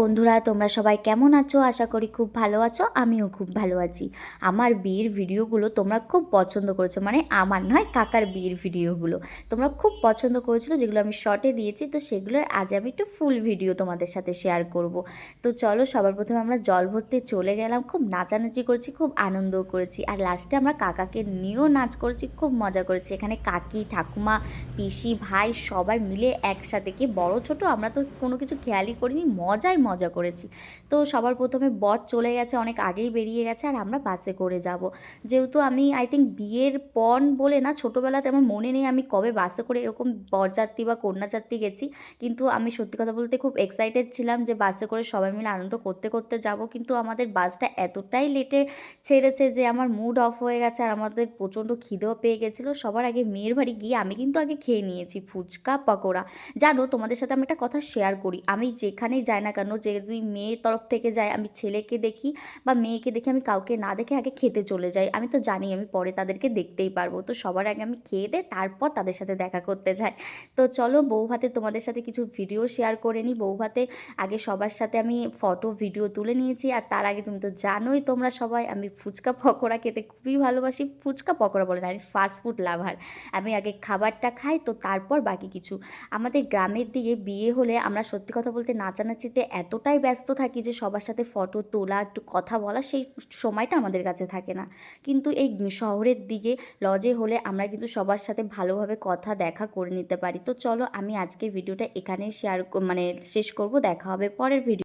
বন্ধুরা, তোমরা সবাই কেমন আছো? আশা করি খুব ভালো আছো, আমিও খুব ভালো আছি। আমার বিয়ের ভিডিওগুলো তোমরা খুব পছন্দ করেছ মানে আমার নয়, কাকার বিয়ের ভিডিওগুলো। তোমরা খুব পছন্দ করেছিলো, যেগুলো আমি শর্টে দিয়েছি, তো সেগুলোর আজ আমি একটু ফুল ভিডিও তোমাদের সাথে শেয়ার করব। তো চলো, সবার প্রথমে আমরা জল ভরতে চলে গেলাম, খুব নাচানাচি করেছি, খুব আনন্দও করেছি। আর লাস্টে আমরা কাকাকে নিয়েও নাচ করেছি, খুব মজা করেছি। এখানে কাকি, ঠাকুমা, পিসি, ভাই সবাই মিলে একসাথে, কি বড়, ছোট, আমরা তো কোনো কিছু খেয়ালই করিনি, মজাই মজা করেছি। তো সবার প্রথমে বর চলে গেছে, অনেক আগেই বেরিয়ে গেছে আর আমরা বাসে করে যাব। যেহেতু আমি আই থিঙ্ক বিয়ের পণ বলে না, ছোটোবেলাতে আমার মনে নেই আমি কবে বাসে করে এরকম বরযাত্রী বা কন্যাযাত্রী গেছি। কিন্তু আমি সত্যি কথা বলতে খুব এক্সাইটেড ছিলাম যে বাসে করে সবাই মিলে আনন্দ করতে করতে যাব। কিন্তু আমাদের বাসটা এতটাই লেটে ছেড়েছে যে আমার মুড অফ হয়ে গেছে আর আমাদের প্রচণ্ড খিদেও পেয়ে গেছিল। সবার আগে মেয়ের বাড়ি গিয়ে আমি কিন্তু আগে খেয়ে নিয়েছি ফুচকা, পকোড়া। জানো, তোমাদের সাথে আমি একটা কথা শেয়ার করি। আমি যেখানেই যাই না কেন যদি মেয়ের তরফ থেকে যায়, আমি ছেলেকে দেখি বা মেয়েকে দেখি আমি কাউকে না দেখে আগে খেতে চলে যাই। আমি তো জানি আমি পরে তাদেরকে দেখতেই পারব। তো সবার আগে আমি খেয়ে দে তারপর তাদের সাথে দেখা করতে যাই। তো চলো বউ ভাতে তোমাদের সাথে কিছু ভিডিও শেয়ার করে নিই বউ ভাতে আগে সবার সাথে আমি ফটো ভিডিও তুলে নিয়েছি। আর তার আগে তুমি তো জানোই তোমরা সবাই, আমি ফুচকা পকোড়া খেতে খুবই ভালোবাসি। ফুচকা পকোড়া বলে না, আমি ফাস্ট ফুড লাভার আমি আগে খাবারটা খাই, তো তারপর বাকি কিছু। আমাদের গ্রামের দিকে বিয়ে হলে আমরা সত্যি কথা বলতে নাচানাচিতে এতটাই ব্যস্ত থাকি যে সবার সাথে ফটো তোলা, একটু কথা বলা সেই সময়টা আমাদের কাছে থাকে না। কিন্তু এই শহরের দিকে, লজে হলে আমরা কিন্তু সবার সাথে ভালোভাবে কথা দেখা করে নিতে পারি। তো চলো আমি আজকের ভিডিওটা এখানেই শেয়ার মানে শেষ করব, দেখা হবে পরের ভিডিও